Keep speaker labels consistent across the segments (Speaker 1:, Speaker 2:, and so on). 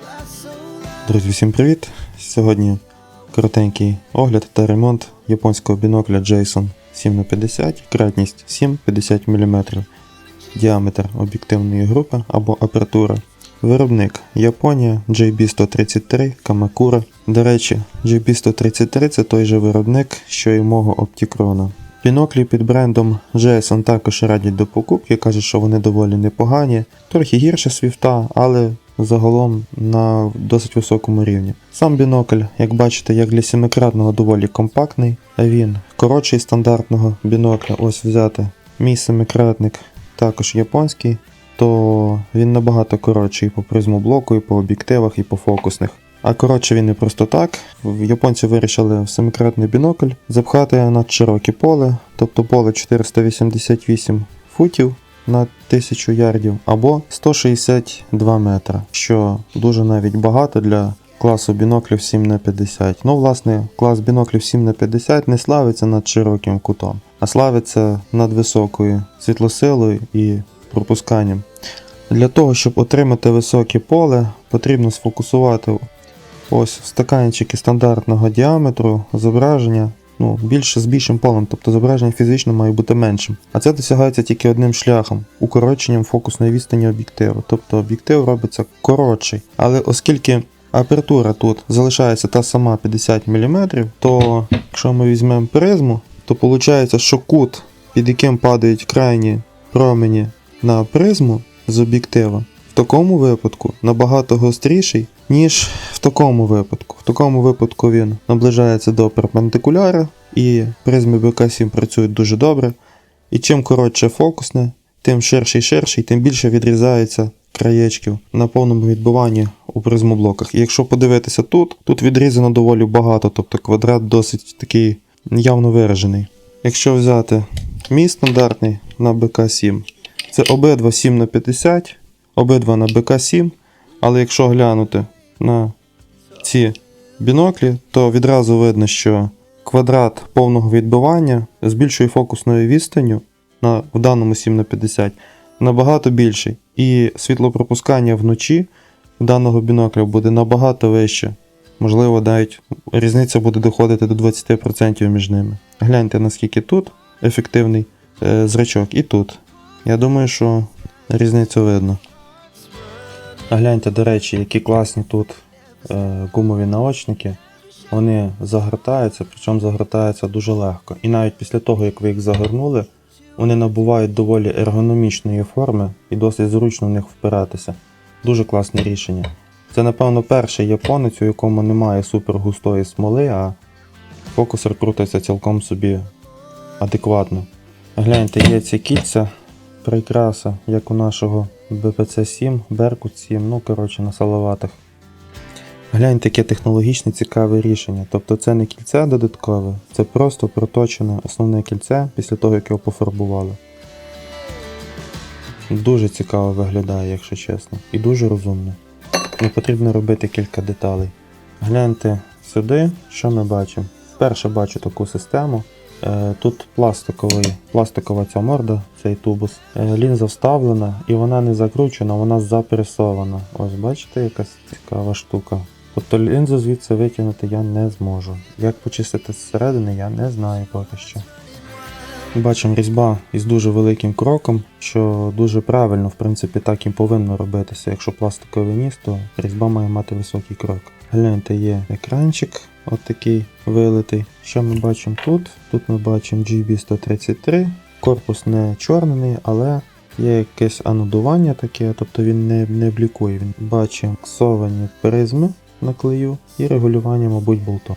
Speaker 1: Glass so loud.
Speaker 2: Друзі, всім привіт! Сьогодні коротенький огляд та ремонт японського бінокля Jason 7х50, кратність 7-50 мм, діаметр об'єктивної групи або апертура. Виробник Японія JB133 Kamakura. До речі, JB133 це той же виробник, що і мого Opticron. Біноклі під брендом Jason також радять до покупки, кажуть, що вони доволі непогані, трохи гірше свіфта, але загалом на досить високому рівні. Сам бінокль, як бачите, як для сімикратного доволі компактний, а коротший стандартного бінокля. Ось взяти мій семикратник, також японський, то він набагато коротший по призмоблоку, і по об'єктивах, і по фокусних. А коротше він не просто так. Японці вирішили в семикратний бінокль запхати надшироке поле, тобто поле 488 футів на 1000 ярдів або 162 метра, що дуже навіть багато для класу біноклів 7 на 50 Ну, власне, клас біноклів 7 на 50 не славиться над широким кутом, а славиться над високою світлосилою і пропусканням. Для того, щоб отримати високе поле, потрібно сфокусувати ось стаканчики стандартного діаметру зображення ну, більше з більшим полем, тобто зображення фізично має бути меншим. А це досягається тільки одним шляхом укороченням фокусної відстані об'єктиву. Тобто об'єктив робиться коротший. Але оскільки апертура тут залишається та сама 50 мм, то якщо ми візьмемо призму, то виходить, що кут, під яким падають крайні промені на призму з об'єктива, в такому випадку набагато гостріший, ніж в такому випадку. В такому випадку він наближається до перпендикуляра, і призми БК7 працюють дуже добре. І чим коротше фокусне, тим ширший ширший, тим більше відрізається краєчків на повному відбиванні у призмоблоках. І якщо подивитися тут, тут відрізано доволі багато, тобто квадрат досить такий явно виражений. Якщо взяти мій стандартний на БК7, це обидва 7 на 50, обидва на БК7, але якщо глянути на ці біноклі, то відразу видно, що квадрат повного відбивання з більшою фокусною відстанню на, в даному 7 на 50 набагато більший. І світлопропускання вночі даного бінокля буде набагато вище. Можливо, навіть різниця буде доходити до 20% між ними. Гляньте, наскільки тут ефективний е, зрачок, і тут. Я думаю, що різницю видно. А гляньте, до речі, які класні тут е, гумові наочники. Вони загортаються, причому загортаються дуже легко. І навіть після того, як ви їх загорнули, вони набувають доволі ергономічної форми і досить зручно в них впиратися. Дуже класне рішення. Це, напевно, перший японець, у якому немає супер густої смоли, а фокусер крутиться цілком собі адекватно. Гляньте, є ці кільця, прикраса, як у нашого БПЦ-7, Беркут 7, ну коротше на салаватах. Гляньте, яке технологічне цікаве рішення. Тобто це не кільце додаткове, це просто проточене основне кільце після того, як його пофарбували. Дуже цікаво виглядає, якщо чесно, і дуже розумно. Не потрібно робити кілька деталей. Гляньте сюди, що ми бачимо. Вперше бачу таку систему. Е, Тут пластиковий, пластикова ця морда, цей тубус. Е, Лінза вставлена і вона не закручена, вона запресована. Ось бачите, якась цікава штука. Тобто лінзу звідси витягнути я не зможу. Як почистити зсередини, я не знаю поки що. Бачимо різьба із дуже великим кроком, що дуже правильно, в принципі, так і повинно робитися. Якщо пластиковий ніс, то різьба має мати високий крок. Гляньте, є екранчик, от такий вилитий. Що ми бачимо тут? Тут ми бачимо GB133. Корпус не чорний, але є якесь анодування таке, тобто він не, не блікує. Бачимо ксовані призми на клею і регулювання, мабуть, болтом.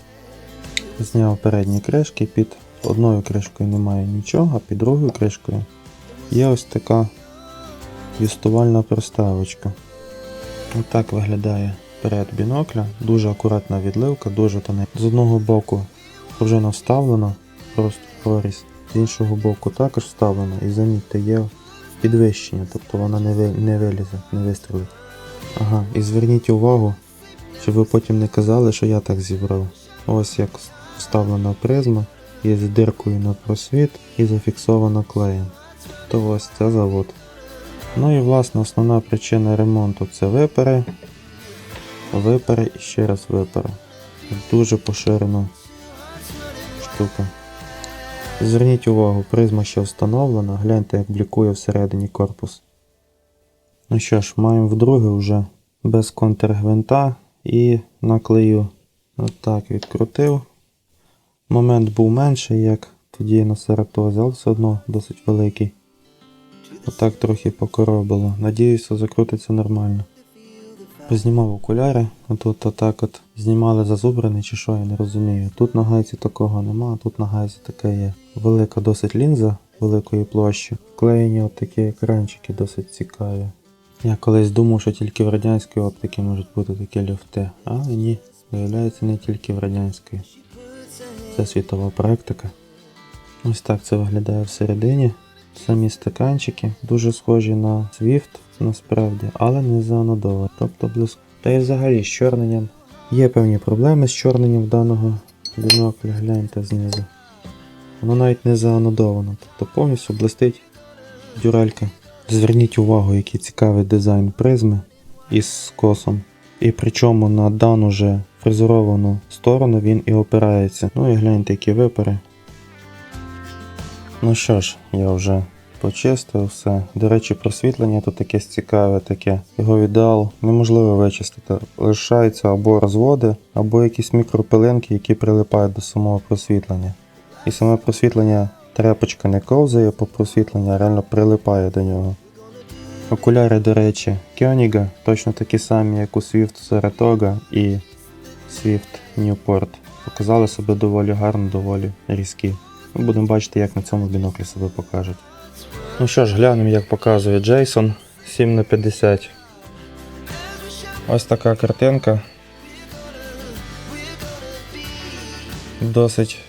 Speaker 2: Зняв передні кришки, під одною кришкою немає нічого, а під другою кришкою є ось така юстувальна проставочка. Отак виглядає перед бінокля. Дуже акуратна відливка, дуже тоненька. З одного боку пружина вставлена, просто проріз, з іншого боку також вставлена. І замітьте, є підвищення, тобто вона не вилізе, не вистрілить. Ага, і зверніть увагу, щоб ви потім не казали, що я так зібрав. Ось як вставлена призма, є з диркою на просвіт і зафіксована клеєм. Тобто ось це завод. Ну і власне основна причина ремонту це випери, випери і ще раз випери. Дуже поширена штука. Зверніть увагу, призма ще встановлена, гляньте, як блікує всередині корпус. Ну що ж, маємо вдруге вже без контргвинта і наклею. Отак відкрутив. Момент був менший, як тоді на Саратозі, але все одно досить великий. Отак трохи покоробило. Надіюся, закрутиться нормально. Познімав окуляри, а тут отак от знімали зазубрини чи що, я не розумію. Тут на гайці такого нема, а тут на гайці таке є. Велика досить лінза великої площі. Вклеєні от такі екранчики досить цікаві. Я колись думав, що тільки в радянській оптиці можуть бути такі люфти, але ні, виявляється не тільки в радянській. Це світова практика. Ось так це виглядає всередині. Самі стаканчики дуже схожі на Swift насправді, але не заанодовані. Тобто блиск. Та й взагалі з чорненням. Є певні проблеми з чорненням даного бінокля, гляньте знизу. Воно навіть не заанодовано, тобто повністю блистить дюралька. Зверніть увагу, який цікавий дизайн призми із скосом. І причому на дану же фрезеровану сторону він і опирається. Ну і гляньте, які випари. Ну що ж, я вже почистив все. До речі, просвітлення тут якесь цікаве таке. Його ідеал неможливо вичистити. Лишаються або розводи, або якісь мікропилинки, які прилипають до самого просвітлення. І саме просвітлення тряпочка не ковзає по просвітленню, а реально прилипає до нього. Окуляри, до речі, Кьоніга, точно такі самі, як у Swift Saratoga і Swift Newport. Показали себе доволі гарно, доволі різкі. Ми будемо бачити, як на цьому біноклі себе покажуть. Ну що ж, глянемо, як показує Джейсон 7 на 50 Ось така картинка. Досить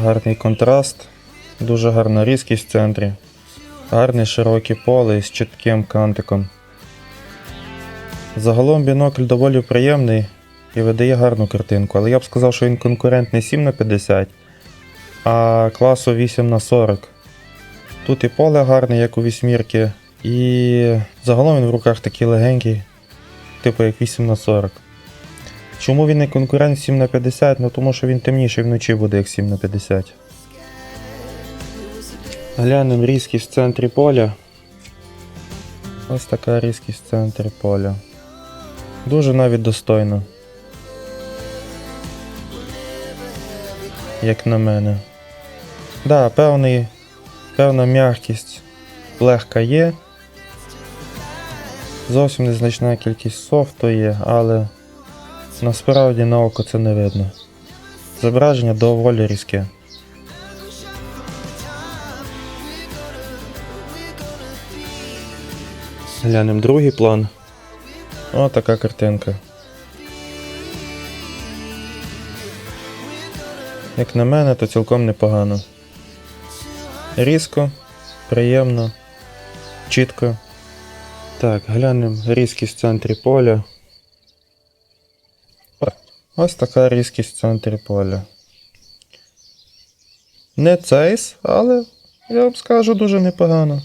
Speaker 2: гарний контраст, дуже гарна різкість в центрі, гарне широке поле із чітким кантиком. Загалом бінокль доволі приємний і видає гарну картинку, але я б сказав, що він конкурентний 7 на 50 а класу 8 на 40. Тут і поле гарне, як у вісьмірки, і загалом він в руках такий легенький, типу як 8 на 40. Чому він не конкурент 7 на 50? Ну тому що він темніший вночі буде, як 7 на 50. Глянемо різкість в центрі поля. Ось така різкість в центрі поля. Дуже навіть достойно. Як на мене. Да, певний, певна м'якість легка є. Зовсім незначна кількість софту є, але насправді на око це не видно. Зображення доволі різке. Глянемо другий план. О, така картинка. Як на мене, то цілком непогано. Різко, приємно, чітко. Так, глянемо різкість в центрі поля. Ось така різкість в центрі поля. Не цейс, але я вам скажу дуже непогано.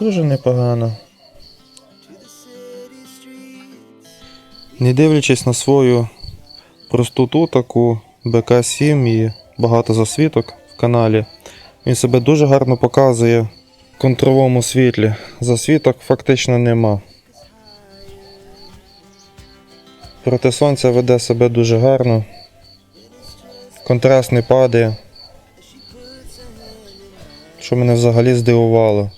Speaker 2: Дуже непогано. Не дивлячись на свою простоту таку БК-7 і багато засвіток в каналі, він себе дуже гарно показує в контровому світлі. Засвіток фактично нема. Проти сонця веде себе дуже гарно. Контраст не падає. Що мене взагалі здивувало.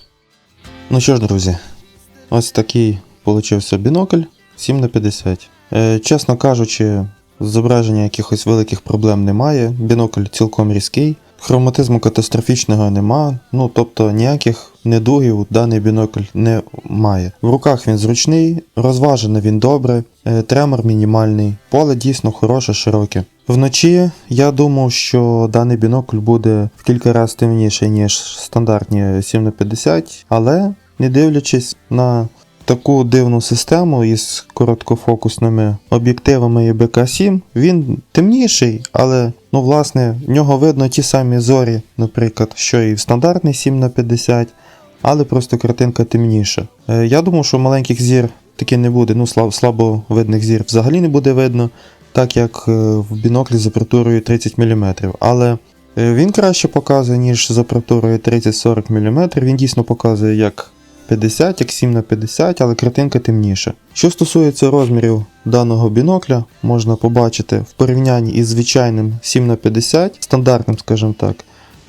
Speaker 2: Ну що ж, друзі, ось такий получився бінокль 7 на 50. Е, чесно кажучи, зображення якихось великих проблем немає. Бінокль цілком різкий, хроматизму катастрофічного нема. Ну тобто ніяких недугів даний бінокль не має. В руках він зручний, розважений він добре, е, тремор мінімальний, поле дійсно хороше, широке. Вночі я думав, що даний бінокль буде в кілька разів темніший, ніж стандартні 7 на 50, але не дивлячись на таку дивну систему із короткофокусними об'єктивами і БК7, він темніший, але ну, власне, в нього видно ті самі зорі, наприклад, що і в стандартний 7 на 50, але просто картинка темніша. Е, Я думав, що маленьких зір таки не буде, ну слаб, слабо видних зір взагалі не буде видно, так як е, в біноклі з апертурою 30 мм. Але е, він краще показує, ніж з апертурою 30-40 мм. Він дійсно показує як 50, як 7 на 50, але картинка темніша. Що стосується розмірів даного бінокля, можна побачити в порівнянні із звичайним 7 на 50, стандартним, скажімо так.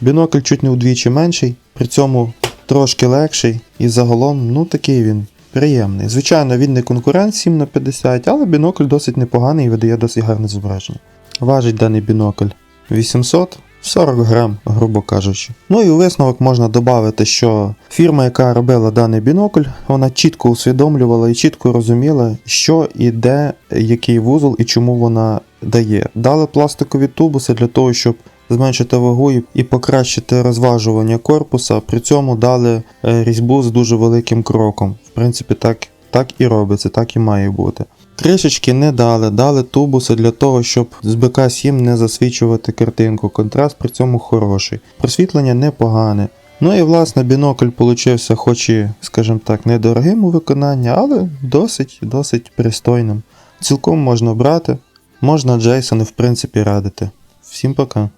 Speaker 2: Бінокль чуть не вдвічі менший, при цьому трошки легший і загалом, ну такий він приємний. Звичайно, він не конкурент 7 на 50, але бінокль досить непоганий і видає досить гарне зображення. Важить даний бінокль 840 грам, грубо кажучи. Ну і у висновок можна додати, що фірма, яка робила даний бінокль, вона чітко усвідомлювала і чітко розуміла, що і де, який вузол і чому вона дає. Дали пластикові тубуси для того, щоб зменшити вагу і- і покращити розважування корпуса. При цьому дали е, різьбу з дуже великим кроком. В принципі, так, так і робиться, так і має бути. Кришечки не дали, дали тубуси для того, щоб з БК-7 не засвічувати картинку. Контраст при цьому хороший. Просвітлення непогане. Ну і власне бінокль получився, хоч і, скажімо так, недорогим у виконанні, але досить, досить пристойним. Цілком можна брати, можна Джейсону в принципі радити. Всім пока.